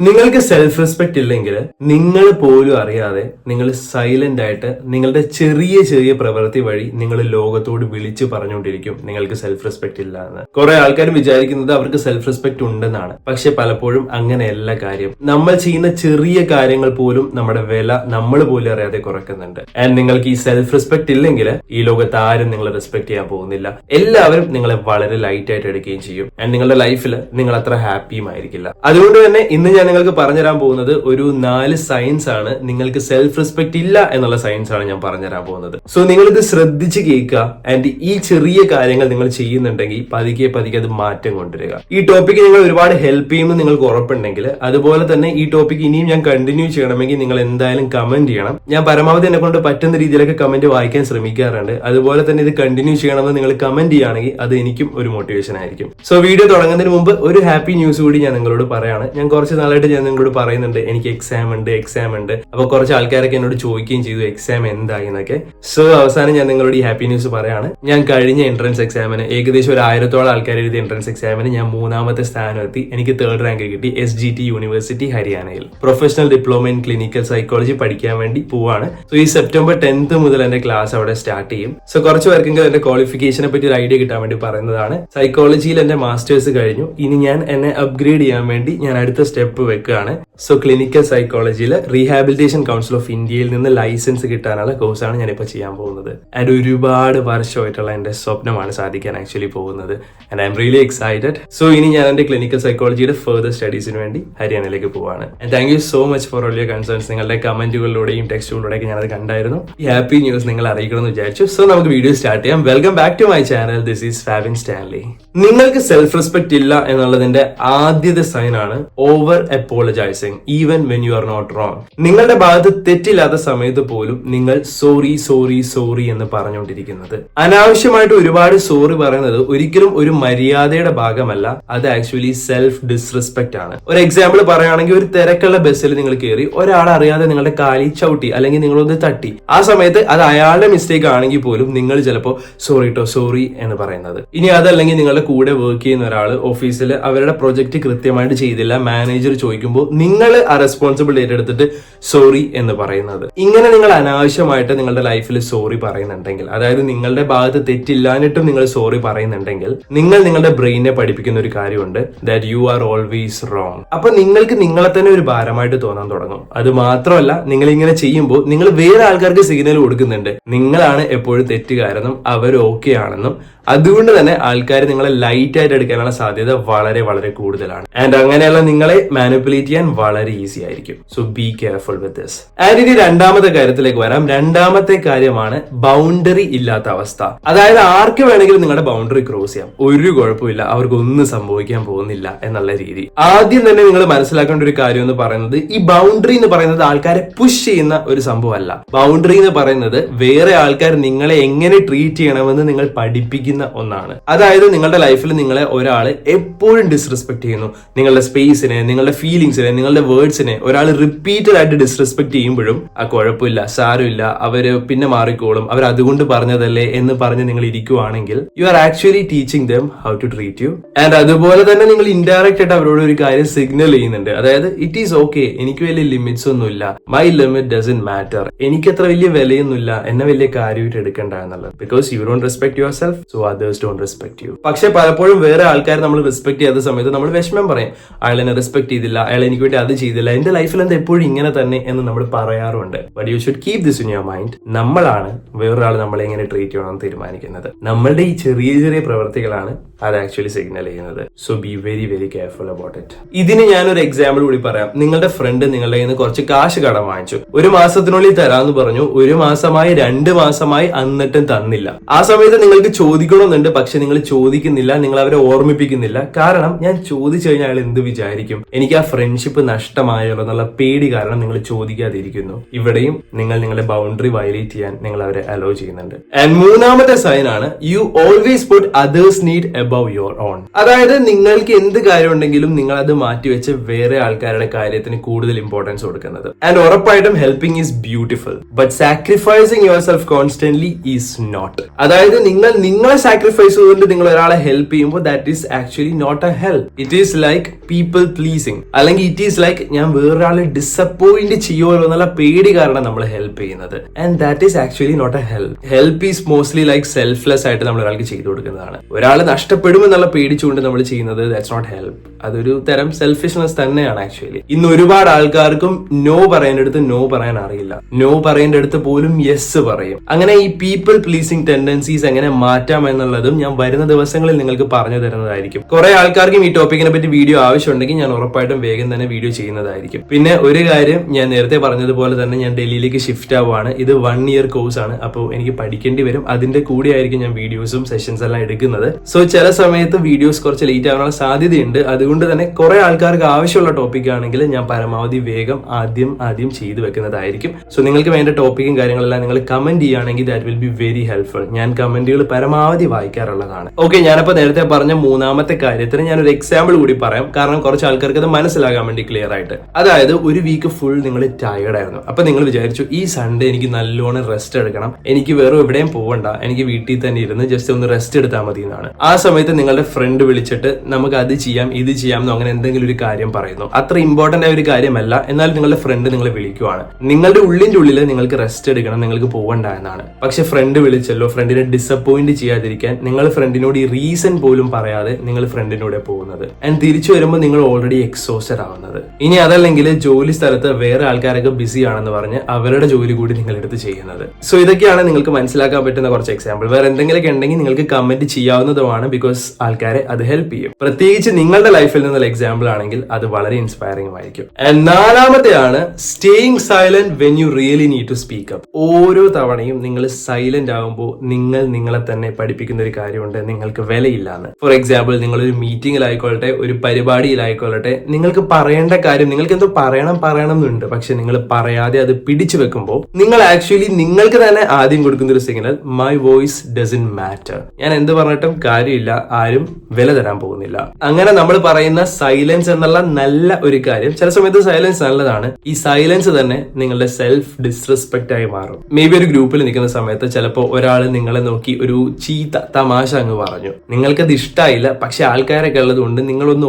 നിങ്ങൾക്ക് self respect ഇല്ലെങ്കിൽ നിങ്ങൾ പോലും അറിയാതെ നിങ്ങൾ സൈലന്റ് ആയിട്ട് നിങ്ങളുടെ ചെറിയ ചെറിയ പ്രവൃത്തി വഴി നിങ്ങൾ ലോകത്തോട് വിളിച്ചു പറഞ്ഞുകൊണ്ടിരിക്കും. നിങ്ങൾക്ക് സെൽഫ് റെസ്പെക്ട് ഇല്ല എന്ന്. കുറെ ആൾക്കാർ വിചാരിക്കുന്നത് അവർക്ക് സെൽഫ് റെസ്പെക്ട് ഉണ്ടെന്നാണ്. പക്ഷെ പലപ്പോഴും അങ്ങനെയല്ല കാര്യം. നമ്മൾ ചെയ്യുന്ന ചെറിയ കാര്യങ്ങൾ പോലും നമ്മുടെ വില നമ്മൾ പോലും അറിയാതെ കുറയ്ക്കുന്നുണ്ട് ആൻഡ് നിങ്ങൾക്ക് ഈ സെൽഫ് റെസ്പെക്ട് ഇല്ലെങ്കിൽ ഈ ലോകത്ത് ആരും നിങ്ങളെ റെസ്പെക്ട് ചെയ്യാൻ പോകുന്നില്ല. എല്ലാവരും നിങ്ങളെ വളരെ ലൈറ്റ് ആയിട്ട് എടുക്കുകയും ചെയ്യും. ആൻഡ് നിങ്ങളുടെ ലൈഫിൽ നിങ്ങൾ അത്ര ഹാപ്പിയും ആയിരിക്കില്ല. അതുകൊണ്ട് തന്നെ ഇന്ന് ഞാൻ നിങ്ങൾക്ക് പറഞ്ഞുതരാൻ പോകുന്നത് ഒരു നാല് സയൻസ് ആണ്. നിങ്ങൾക്ക് സെൽഫ് റെസ്പെക്ട് ഇല്ല എന്നുള്ള സയൻസ് ആണ് ഞാൻ പറഞ്ഞുതരാൻ പോകുന്നത്. സോ നിങ്ങൾ ഇത് ശ്രദ്ധിച്ച് കേൾക്കുക. ആൻഡ് ഈ ചെറിയ കാര്യങ്ങൾ നിങ്ങൾ ചെയ്യുന്നുണ്ടെങ്കിൽ പതുക്കെ പതുക്കെ അത് മാറ്റം കൊണ്ടുവരിക. ഈ ടോപ്പിക്ക് നിങ്ങൾ ഒരുപാട് ഹെൽപ്പ് ചെയ്യുമെന്ന് നിങ്ങൾക്ക് ഉറപ്പുണ്ടെങ്കിൽ അതുപോലെ തന്നെ ഈ ടോപ്പിക് ഇനിയും ഞാൻ കണ്ടിന്യൂ ചെയ്യണമെങ്കിൽ നിങ്ങൾ എന്തായാലും കമന്റ് ചെയ്യണം. ഞാൻ പരമാവധി എന്നെ കൊണ്ട് പറ്റുന്ന രീതിയിലൊക്കെ കമന്റ് വായിക്കാൻ ശ്രമിക്കാറുണ്ട്. അതുപോലെ തന്നെ ഇത് കണ്ടിന്യൂ ചെയ്യണമെന്ന് നിങ്ങൾ കമന്റ് ചെയ്യുകയാണെങ്കിൽ അത് എനിക്കും ഒരു മോട്ടിവേഷൻ ആയിരിക്കും. സോ വീഡിയോ തുടങ്ങുന്നതിന് മുമ്പ് ഒരു ഹാപ്പി ന്യൂസ് കൂടി ഞാൻ നിങ്ങളോട് പറയാണ്. ഞാൻ കുറച്ച് ഞാൻ നിങ്ങളോട് പറയുന്നുണ്ട്. എനിക്ക് എക്സാം ഉണ്ട് എക്സാം ഉണ്ട്. അപ്പൊ കുറച്ച് ആൾക്കാരൊക്കെ എന്നോട് ചോദിക്കുകയും ചെയ്തു എക്സാം എന്തായി എന്നൊക്കെ. സോ അവസാനം ഞാൻ നിങ്ങളോട് ഈ ഹാപ്പി ന്യൂസ് പറയാണ്. ഞാൻ കഴിഞ്ഞ എൻട്രൻസ് എക്സാമിന് ഏകദേശം ഒരു ആയിരത്തോളം ആൾക്കാർ എഴുതിയ എൻട്രൻസ് എക്സാമിന് ഞാൻ മൂന്നാമത്തെ സ്ഥാനം എത്തി. എനിക്ക് തേർഡ് റാങ്ക് കിട്ടി എസ് ജി ടി യൂണിവേഴ്സിറ്റി ഹരിയാനയിൽ. Professional diploma in clinical psychology പഠിക്കാൻ വേണ്ടി പോവാണ്. സോ ഈ സെപ്റ്റംബർ ടെൻത്ത് മുതൽ എന്റെ ക്ലാസ് അവിടെ സ്റ്റാർട്ട് ചെയ്യും. സോ കുറച്ച് പേർക്കെങ്കിലും എന്റെ ക്വാളിഫിക്കേഷനെ പറ്റി ഒരു ഐഡിയ കിട്ടാൻ വേണ്ടി പറയുന്നതാണ്. സൈക്കോളജിയിൽ എന്റെ മാസ്റ്റേഴ്സ് കഴിഞ്ഞു. ഇനി ഞാൻ എന്നെ അപ്ഗ്രേഡ് ചെയ്യാൻ വേണ്ടി ഞാൻ അടുത്ത സ്റ്റെപ്പ് വെക്കുകയാണ്. സോ ക്ലിനിക്കൽ സൈക്കോളജിയിൽ റീഹാബിലിറ്റേഷൻ കൗൺസിൽ ഓഫ് ഇന്ത്യയിൽ നിന്ന് ലൈസൻസ് കിട്ടാനുള്ള കോഴ്സാണ് ഞാനിപ്പോൾ ചെയ്യാൻ പോകുന്നത്. ആൻഡ് ഒരുപാട് വർഷമായിട്ടുള്ള എന്റെ സ്വപ്നമാണ് സാധിക്കാൻ ആക്ച്വലി പോകുന്നത്. And I'm really excited so ഇനി ഞാൻ എന്റെ ക്ലിനിക്കൽ സൈക്കോളജിയുടെ ഫെർദർ സ്റ്റഡീസിന് വേണ്ടി ഹരിയാനയിലേക്ക് പോവാണ്. And thank you so much for all your concerns നിങ്ങളുടെ കമന്റുകളിലൂടെയും ടെക്സ്റ്റുകളിലൂടെയൊക്കെ ഞാനത് കണ്ടായിരുന്നു. ഈ ഹാപ്പി ന്യൂസ് നിങ്ങൾ അറിയിക്കണമെന്ന് വിചാരിച്ചു. സോ നമുക്ക് വീഡിയോ സ്റ്റാർട്ട് ചെയ്യാം. Welcome back to my channel this is Fabin Stanley നിങ്ങൾക്ക് സെൽഫ് റെസ്പെക്ട് ഇല്ല എന്നുള്ളതിന്റെ ആദ്യത്തെ സൈൻ ആണ് over apologising even when you are not wrong നിങ്ങളുടെ ഭാഗത്ത് തെറ്റില്ലാത്ത സമയത്ത് പോലും നിങ്ങൾ സോറി സോറി സോറി എന്ന് പറഞ്ഞുകൊണ്ടിരിക്കുന്നത്. അനാവശ്യമായിട്ട് ഒരുപാട് സോറി പറയുന്നത് ഒരിക്കലും ഒരു മര്യാദയുടെ ഭാഗമല്ല. അത് ആക്ച്വലി സെൽഫ് ഡിസ്റെസ്പെക്ട് ആണ്. ഒരു എക്സാമ്പിൾ പറയുകയാണെങ്കിൽ ഒരു തിരക്കുള്ള ബസ്സിൽ നിങ്ങൾ കയറി ഒരാൾ അറിയാതെ നിങ്ങളുടെ കാലി ചവിട്ടി അല്ലെങ്കിൽ നിങ്ങളൊന്ന് തട്ടി. ആ സമയത്ത് അത് അയാളുടെ മിസ്റ്റേക്ക് ആണെങ്കിൽ പോലും നിങ്ങൾ ചിലപ്പോൾ സോറി ടോ സോറി എന്ന് പറയുന്നത്. ഇനി അതല്ലെങ്കിൽ നിങ്ങളുടെ കൂടെ വർക്ക് ചെയ്യുന്ന ഒരാൾ ഓഫീസിൽ അവരുടെ പ്രൊജക്ട് കൃത്യമായിട്ട് ചെയ്തില്ല മാനേജർ ചോദിക്കുമ്പോൾ നിങ്ങൾ ആ റെസ്പോൺസിബിലിറ്റി ഏറ്റെടുത്തിട്ട് സോറി എന്ന് പറയുന്നത്. ഇങ്ങനെ നിങ്ങൾ അനാവശ്യമായിട്ട് നിങ്ങളുടെ ലൈഫിൽ സോറി പറയുന്നുണ്ടെങ്കിൽ അതായത് നിങ്ങളുടെ ഭാഗത്ത് തെറ്റില്ലാഞ്ഞിട്ടും നിങ്ങൾ സോറി പറയുന്നുണ്ടെങ്കിൽ നിങ്ങൾ നിങ്ങളുടെ ബ്രെയിനെ പഠിപ്പിക്കുന്ന ഒരു കാര്യമുണ്ട് that you are always wrong അപ്പൊ നിങ്ങൾക്ക് നിങ്ങളെ തന്നെ ഒരു ഭാരമായിട്ട് തോന്നാൻ തുടങ്ങും. അത് മാത്രമല്ല നിങ്ങൾ ഇങ്ങനെ ചെയ്യുമ്പോൾ നിങ്ങൾ വേറെ ആൾക്കാർക്ക് സിഗ്നൽ കൊടുക്കുന്നുണ്ട്. നിങ്ങളാണ് എപ്പോഴും തെറ്റുകാരെന്നും അവർ ഓക്കെ ആണെന്നും. അതുകൊണ്ട് തന്നെ ആൾക്കാർ നിങ്ങളെ ലൈറ്റ് ആയിട്ട് എടുക്കാനുള്ള സാധ്യത വളരെ വളരെ കൂടുതലാണ്. ആൻഡ് അങ്ങനെയുള്ള നിങ്ങളെ മാനിപ്പുലേറ്റ് ചെയ്യാൻ വളരെ ഈസി ആയിരിക്കും. So be careful with this and ഇനി രണ്ടാമത്തെ കാര്യത്തിലേക്ക് വരാം. രണ്ടാമത്തെ കാര്യമാണ് ബൗണ്ടറി ഇല്ലാത്ത അവസ്ഥ. അതായത് ആർക്ക് വേണമെങ്കിലും നിങ്ങളുടെ ബൗണ്ടറി ക്രോസ് ചെയ്യാം. ഒരു കുഴപ്പമില്ല. അവർക്ക് ഒന്നും സംഭവിക്കാൻ പോകുന്നില്ല എന്നുള്ള രീതി. ആദ്യം തന്നെ നിങ്ങൾ മനസ്സിലാക്കേണ്ട ഒരു കാര്യം എന്ന് പറയുന്നത് ഈ ബൗണ്ടറി എന്ന് പറയുന്നത് ആൾക്കാരെ പുഷ് ചെയ്യുന്ന ഒരു സംഭവമല്ല. ബൗണ്ടറി എന്ന് പറയുന്നത് വേറെ ആൾക്കാർ നിങ്ങളെ എങ്ങനെ ട്രീറ്റ് ചെയ്യണമെന്ന് നിങ്ങൾ പഠിപ്പിക്കുന്ന ഒന്നാണ്. അതായത് നിങ്ങളുടെ ലൈഫിൽ നിങ്ങളെ ഒരാൾ എപ്പോഴും ഡിസ്റെസ്പെക്ട് ചെയ്യുന്നു. നിങ്ങളുടെ സ്പേസിനെ നിങ്ങളുടെ ഫീലിങ്സിനെ നിങ്ങളുടെ വേർഡ്സിനെ ഒരാൾ റിപ്പീറ്റഡ് ആയിട്ട് ഡിസ്റെസ്പെക്ട് ചെയ്യുമ്പോഴും ആ കുഴപ്പമില്ല സാരമില്ല അവർ പിന്നെ മാറിക്കോളും അവർ അതുകൊണ്ട് പറഞ്ഞതല്ലേ എന്ന് പറഞ്ഞ് നിങ്ങൾ ഇരിക്കുവാണെങ്കിൽ you are actually teaching them how to treat you and അതുപോലെ തന്നെ നിങ്ങൾ ഇൻഡയറക്റ്റ് ആയിട്ട് അവരോട് ഒരു കാര്യം സിഗ്നൽ ചെയ്യുന്നുണ്ട്. അതായത് ഇറ്റ് ഈസ് ഓക്കെ എനിക്ക് വലിയ ലിമിറ്റ്സ് ഒന്നുമില്ല. മൈ ലിമിറ്റ് ഡസൻ മാറ്റർ എനിക്ക് അത്ര വലിയ വിലയൊന്നുമില്ല. എന്നെ വലിയ കാര്യമായിട്ട് എടുക്കേണ്ട എന്നുള്ളത്. Because you don't respect yourself so others don't respect you പക്ഷെ പലപ്പോഴും വേറെ ആൾക്കാർ നമ്മൾ റെസ്പെക്ട് ചെയ്യാത്ത സമയത്ത് നമ്മൾ വിഷമം പറയും. അയാൾ എന്നെ റെസ്പെക്ട് ചെയ്തില്ല. അയാൾ എനിക്ക് വേണ്ടി അത് ചെയ്തില്ല. എന്റെ ലൈഫിൽ എന്താ എപ്പോഴും ഇങ്ങനെ തന്നെ എന്ന് നമ്മൾ പറയാറുണ്ട്. But you should keep this in your mind നമ്മളാണ് വേറൊരാൾ നമ്മളെ എങ്ങനെ ട്രീറ്റ് ചെയ്യണമെന്ന് തീരുമാനിക്കുന്നത്. നമ്മളുടെ ഈ ചെറിയ ചെറിയ പ്രവർത്തികളാണ് അത് ആക്ച്വലി സിഗ്നൽ ചെയ്യുന്നത്. So be very very careful about it ഇതിന് ഞാനൊരു എക്സാമ്പിൾ കൂടി പറയാം. നിങ്ങളുടെ ഫ്രണ്ട് നിങ്ങളുടെ കയ്യിൽ നിന്ന് കുറച്ച് കാശ് കടം വാങ്ങിച്ചു. ഒരു മാസത്തിനുള്ളിൽ തരാന്ന് പറഞ്ഞു. ഒരു മാസമായി രണ്ട് മാസമായി അന്നിട്ടും തന്നില്ല. ആ സമയത്ത് നിങ്ങൾക്ക് ചോദിക്കണമെന്നുണ്ട്. പക്ഷെ നിങ്ങൾ ചോദിക്കുന്നില്ല. നിങ്ങൾ അവരെ ഓർമ്മിപ്പിക്കുന്നില്ല. കാരണം ഞാൻ ചോദിച്ചു കഴിഞ്ഞാൽ അയാൾ എന്ത് വിചാരിക്കും? എനിക്ക് ആ ഫ്രണ്ട്ഷിപ്പ് നഷ്ടമായാലോ എന്നുള്ള പേടി കാരണം നിങ്ങൾ ചോദിക്കാതിരിക്കുന്നു. ഇവിടെയും നിങ്ങൾ നിങ്ങളുടെ ബൗണ്ടറി വയലേറ്റ് ചെയ്യാൻ നിങ്ങൾ അവരെ അലോ ചെയ്യുന്നുണ്ട്. ആൻഡ് മൂന്നാമത്തെ സൈൻ ആണ് you always put others need above your own അതായത് നിങ്ങൾക്ക് എന്ത് കാര്യം ഉണ്ടെങ്കിലും നിങ്ങൾ അത് മാറ്റിവെച്ച് വേറെ ആൾക്കാരുടെ കാര്യത്തിന് കൂടുതൽ ഇമ്പോർട്ടൻസ് കൊടുക്കുന്നത്. ആൻഡ് ഉറപ്പായിട്ടും helping is beautiful but sacrificing yourself constantly is not അതായത് നിങ്ങൾ നിങ്ങളെ സാക്രിഫൈസ് ചെയ്തുകൊണ്ട് നിങ്ങൾ ഒരാളെ ഹെൽപ്പ് ചെയ്യുമ്പോൾ that is actually not a help it is like people pleasing അല്ലെങ്കിൽ ഇറ്റ് ഈസ് ലൈക്ക് ഞാൻ വേറൊരാളെ ഡിസപ്പോയിന്റ് ചെയ്യുമല്ലോ എന്നുള്ള പേടി കാരണം നമ്മൾ ഹെൽപ്പ് ചെയ്യുന്നത്. And that is actually not a help help is mostly like selfless ആയിട്ട് നമ്മൾ ഒരാൾക്ക് ചെയ്തു കൊടുക്കുന്നതാണ്. ഒരാൾ നഷ്ടപ്പെടുമെന്നുള്ള പേടിച്ചുകൊണ്ട് നമ്മൾ ചെയ്യുന്നത് ദാറ്റ്സ് നോട്ട് ഹെൽപ്പ് അതൊരു തരം സെൽഫിഷ്നെസ് തന്നെയാണ് ആക്ച്വലി ഇന്ന് ഒരുപാട് ആൾക്കാർക്കും നോ പറയേണ്ടടുത്ത് നോ പറയാൻ അറിയില്ല. നോ പറയേണ്ടടുത്ത് പോലും യെസ് പറയും. അങ്ങനെ ഈ പീപ്പിൾ പ്ലീസിങ് ടെൻഡൻസീസ് എങ്ങനെ മാറ്റാം എന്നുള്ളതും ഞാൻ വരുന്ന ദിവസങ്ങളിൽ നിങ്ങൾക്ക് പറഞ്ഞു തരുന്നതായിരിക്കും. കുറെ ആൾക്കാർക്കും ഈ ടോപ്പിക്കിനെ പറ്റി വീഡിയോ ആവശ്യമുണ്ടെങ്കിൽ ഞാൻ ഉറപ്പായിട്ടും വേഗം തന്നെ വീഡിയോ ചെയ്യുന്നതായിരിക്കും. പിന്നെ ഒരു കാര്യം ഞാൻ നേരത്തെ പറഞ്ഞതുപോലെ തന്നെ ഞാൻ ഡൽഹിയിലേക്ക് ഷിഫ്റ്റ് ആവുകയാണ് ഇത് വൺ ഇയർ കോഴ്സ് ആണ്. അപ്പോൾ എനിക്ക് പഠിക്കേണ്ടി വരും. അതിന്റെ കൂടെ ആയിരിക്കും ഞാൻ വീഡിയോസും സെഷൻസ് എല്ലാം എടുക്കുന്നത്. സോ ചില സമയത്ത് വീഡിയോസ് കുറച്ച് ലേറ്റ് ആവാനുള്ള സാധ്യതയുണ്ട്. അതുകൊണ്ട് തന്നെ കുറെ ആൾക്കാർക്ക് ആവശ്യമുള്ള ടോപ്പിക് ആണെങ്കിൽ ഞാൻ പരമാവധി വേഗം ആദ്യം ആദ്യം ചെയ്തു വെക്കുന്നതായിരിക്കും. സോ നിങ്ങൾക്ക് വേണ്ട ടോപ്പിക്കും കാര്യങ്ങളെല്ലാം നിങ്ങൾ കമന്റ് ചെയ്യുകയാണെങ്കിൽ that will be very helpful ഞാൻ കമന്റുകൾ പരമാവധി വായിക്കാറുള്ളതാണ്. ഓക്കെ ഞാനപ്പോൾ നേരത്തെ പറഞ്ഞ മൂന്നാമത്തെ കാര്യത്തിന് ഞാൻ ഒരു എക്സാമ്പിൾ കൂടി പറയാം. കാരണം കുറച്ച് ആൾക്കാർക്ക് അത് മനസ്സിലാകാൻ വേണ്ടി ക്ലിയർ ആയിട്ട്. അതായത് ഒരു വീക്ക് ഫുൾ നിങ്ങൾ ടയർഡ് ആയിരുന്നു. അപ്പൊ നിങ്ങൾ വിചാരിച്ചു ഈ സൺഡേ എനിക്ക് നല്ലോണം റെസ്റ്റ് എടുക്കണം. എനിക്ക് വേറെ എവിടെയും പോകണ്ട എനിക്ക് വീട്ടിൽ തന്നെ ഇരുന്ന് ജസ്റ്റ് ഒന്ന് റെസ്റ്റ് എടുത്താൽ മതി എന്നാണ്. ആ സമയത്ത് നിങ്ങളുടെ ഫ്രണ്ട് വിളിച്ചിട്ട് നമുക്ക് അത് ചെയ്യാം ഇത് ചെയ്യാം എന്നോ അങ്ങനെ എന്തെങ്കിലും ഒരു കാര്യം പറയുന്നു. അത്ര ഇമ്പോർട്ടന്റ് ആയ ഒരു കാര്യമല്ല. എന്നാൽ നിങ്ങളുടെ ഫ്രണ്ട് നിങ്ങളെ വിളിക്കുവാണ്. നിങ്ങളുടെ ഉള്ളിന്റെ ഉള്ളിൽ നിങ്ങൾക്ക് റെസ്റ്റ് എടുക്കണം നിങ്ങൾക്ക് പോകണ്ട എന്നാണ്. പക്ഷെ ഫ്രണ്ട് വിളിച്ചല്ലോ ഫ്രണ്ടിനെ ഡിസപ്പോയിന്റ് ചെയ്യാതിരിക്കാൻ നിങ്ങൾ ഫ്രണ്ടിനോട് ഈ റീസൺ പോലും പറയാതെ നിങ്ങൾ ഫ്രണ്ടിനോട് പോകുന്നത്. ആൻഡ് തിരിച്ചു വരുമ്പോൾ നിങ്ങൾ ഓൾറെഡി എക്സോസ്റ്റഡ് ആവുന്നത് ഇനി അതല്ലെങ്കിൽ ജോലി സ്ഥലത്ത് വേറെ ആൾക്കാരൊക്കെ ബിസി ആണെന്ന് പറഞ്ഞ് അവരുടെ ജോലി കൂടി നിങ്ങൾ എടുത്ത് ചെയ്യുന്നത്. സോ ഇതൊക്കെയാണ് നിങ്ങൾക്ക് മനസ്സിലാക്കാൻ പറ്റുന്ന കുറച്ച് എക്സാമ്പിൾ വേറെ എന്തെങ്കിലുമൊക്കെ ഉണ്ടെങ്കിൽ നിങ്ങൾക്ക് കമന്റ് ചെയ്യാവുന്നതുമാണ് ബിക്കോസ് ആൾക്കാരെ അത് ഹെൽപ്പ് ചെയ്യും. പ്രത്യേകിച്ച് നിങ്ങളുടെ ലൈഫിൽ നിന്നുള്ള എക്സാമ്പിൾ ആണെങ്കിൽ അത് വളരെ ഇൻസ്പയറിംഗ് ആയിരിക്കും. നാലാമത്തെയാണ് staying silent when you really need to speak up ഓരോ തവണയും നിങ്ങൾ സൈലന്റ് ആകുമ്പോൾ നിങ്ങൾ നിങ്ങളെ തന്നെ പഠിപ്പിക്കുന്ന ഒരു കാര്യമുണ്ട്. നിങ്ങൾക്ക് വിലയില്ലാന്ന് ഫോർ എക്സാമ്പിൾ നിങ്ങൾ ഒരു മീറ്റിംഗിലായിക്കോളട്ടെ ഒരു പരിപാടിയിലായിക്കൊള്ളട്ടെ നിങ്ങൾക്ക് പറയേണ്ട കാര്യം നിങ്ങൾക്ക് എന്തോ പറയണം പറയണം എന്നുണ്ട്. പക്ഷെ നിങ്ങൾ പറയാതെ അത് പിടിച്ചു വെക്കുമ്പോൾ നിങ്ങൾ ആക്ച്വലി നിങ്ങൾക്ക് തന്നെ ആദ്യം കൊടുക്കുന്ന ഒരു signal my voice doesn't matter ഞാൻ എന്ത് പറഞ്ഞിട്ടും കാര്യമില്ല ആരും വില തരാൻ പോകുന്നില്ല. അങ്ങനെ നമ്മൾ പറയുന്ന സൈലൻസ് എന്നുള്ള നല്ല ഒരു കാര്യം ചില സമയത്ത് സൈലൻസ് നല്ലതാണ്. ഈ സൈലൻസ് തന്നെ നിങ്ങളുടെ സെൽഫ് ഡിസ്റെസ്പെക്ട് ആയി മാറും. മേ ബി ഒരു ഗ്രൂപ്പിൽ നിൽക്കുന്ന സമയത്ത് ചിലപ്പോൾ ഒരാൾ നിങ്ങളെ നോക്കി ഒരു ചീത്ത തമാശ അങ്ങ് പറഞ്ഞു. നിങ്ങൾക്കത് ഇഷ്ടമായില്ല പക്ഷെ ആൾക്കാരൊക്കെ ഉള്ളത് കൊണ്ട് നിങ്ങളൊന്ന്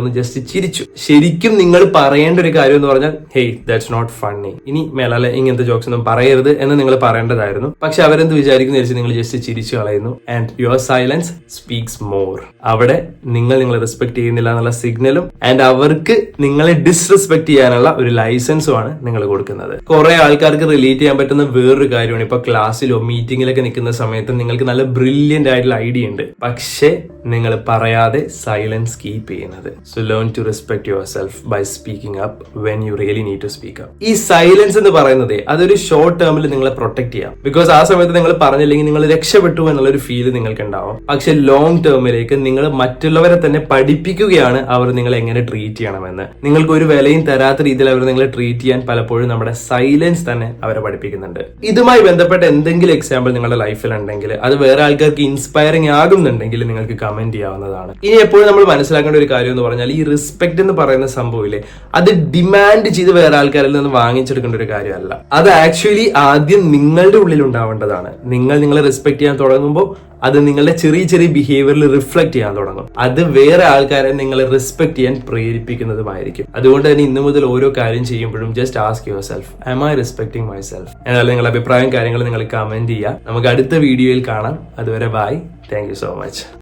ഒന്ന് ജസ്റ്റ് ചിരിച്ചു ശരിക്കും നിങ്ങൾ പറയേണ്ട ഒരു കാര്യം എന്ന് പറഞ്ഞാൽ ഹേയ് ദാറ്റ്സ് നോട്ട് ഫണ്ണി ഇനി മേലാലെ ഇങ്ങനത്തെ ജോക്സ് ഒന്നും പറയരുത് എന്ന് നിങ്ങൾ പറയേണ്ടതായിരുന്നു. പക്ഷെ അവരെന്ത് വിചാരിക്കുന്ന വെച്ച് നിങ്ങൾ ജസ്റ്റ് ചിരിച്ചു കളയുന്നു. And your silence speaks more അവിടെ നിങ്ങൾ നിങ്ങളെ റെസ്പെക്ട് ചെയ്യുന്നില്ല എന്നുള്ള സിഗ്നലും ആൻഡ് അവർക്ക് നിങ്ങളെ ഡിസ്റെസ്പെക്ട് ചെയ്യാനുള്ള ഒരു ലൈസൻസും ആണ് നിങ്ങൾ കൊടുക്കുന്നത്. കുറെ ആൾക്കാർക്ക് റിലേറ്റ് ചെയ്യാൻ പറ്റുന്ന വേറൊരു കാര്യമാണ്. ഇപ്പൊ ക്ലാസ്സിലോ മീറ്റിംഗിലൊക്കെ നിൽക്കുന്ന സമയത്ത് നിങ്ങൾക്ക് നല്ല ബ്രില്യന്റ് ആയിട്ടുള്ള ഐഡിയ ഉണ്ട്. പക്ഷേ നിങ്ങൾ പറയാതെ സൈലൻസ് കീപ്പ് ചെയ്യുന്നത്. So learn to respect yourself by speaking up when you really need to speak up ഈ സൈലൻസ് എന്ന് പറയുന്നത് അതൊരു ഷോർട്ട് ടേമിൽ നിങ്ങളെ പ്രൊട്ടക്ട് ചെയ്യാം. ബിക്കോസ് ആ സമയത്ത് നിങ്ങൾ പറഞ്ഞില്ലെങ്കിൽ നിങ്ങൾ രക്ഷപ്പെട്ടു എന്നുള്ളൊരു ഫീൽ നിങ്ങൾക്ക് ഉണ്ടാവും പക്ഷെ ലോങ് ടേമിലേക്ക് നിങ്ങൾ മറ്റുള്ളവരെ തന്നെ പഠിപ്പിക്കുകയാണ് അവർ നിങ്ങളെ എങ്ങനെ ട്രീറ്റ് ചെയ്യണമെന്ന്. നിങ്ങൾക്ക് ഒരു വിലയും തരാത്ത രീതിയിൽ അവർ നിങ്ങളെ ട്രീറ്റ് ചെയ്യാൻ പലപ്പോഴും നമ്മുടെ സൈലൻസ് തന്നെ അവരെ പഠിപ്പിക്കുന്നുണ്ട്. ഇതുമായി ബന്ധപ്പെട്ട എന്തെങ്കിലും എക്സാമ്പിൾ നിങ്ങളുടെ ലൈഫിൽ ഉണ്ടെങ്കിൽ അത് വേറെ ആൾക്കാർക്ക് ഇൻസ്പയറിംഗ് ആകുന്നുണ്ടെങ്കിൽ നിങ്ങൾക്ക് കമന്റ് ചെയ്യാവുന്നതാണ്. ഇനി എപ്പോഴും നമ്മൾ മനസ്സിലാക്കേണ്ട ഒരു കാര്യം എന്ന് പറഞ്ഞാൽ ഈ റെസ്പെക്ട് എന്ന് പറയുന്ന സംഭവമില്ലേ? അത് ഡിമാൻഡ് ചെയ്ത് വേറെ ആൾക്കാരിൽ നിന്ന് വാങ്ങിച്ചെടുക്കേണ്ട ഒരു കാര്യമല്ല. അത് ആക്ച്വലി ആദ്യം നിങ്ങളുടെ ഉള്ളിൽ ഉണ്ടാവേണ്ടതാണ്. നിങ്ങൾ നിങ്ങളെ റെസ്പെക്ട് ചെയ്യാൻ തുടങ്ങുമ്പോൾ അത് നിങ്ങളുടെ ചെറിയ ചെറിയ ബിഹേവിയറിൽ റിഫ്ലക്ട് ചെയ്യാൻ തുടങ്ങും. അത് വേറെ ആൾക്കാരെ നിങ്ങളെ റെസ്പെക്ട് ചെയ്യാൻ പ്രേരിപ്പിക്കുന്നതുമായിരിക്കും. അതുകൊണ്ട് തന്നെ ഇന്നു മുതൽ ഓരോ കാര്യം ചെയ്യുമ്പോഴും just ask yourself I I respecting myself എന്നാലും നിങ്ങളുടെ അഭിപ്രായം കാര്യങ്ങൾ നിങ്ങൾ കമന്റ് ചെയ്യുക. നമുക്ക് അടുത്ത വീഡിയോയിൽ കാണാം. അതുവരെ ബൈ താങ്ക് സോ മച്ച്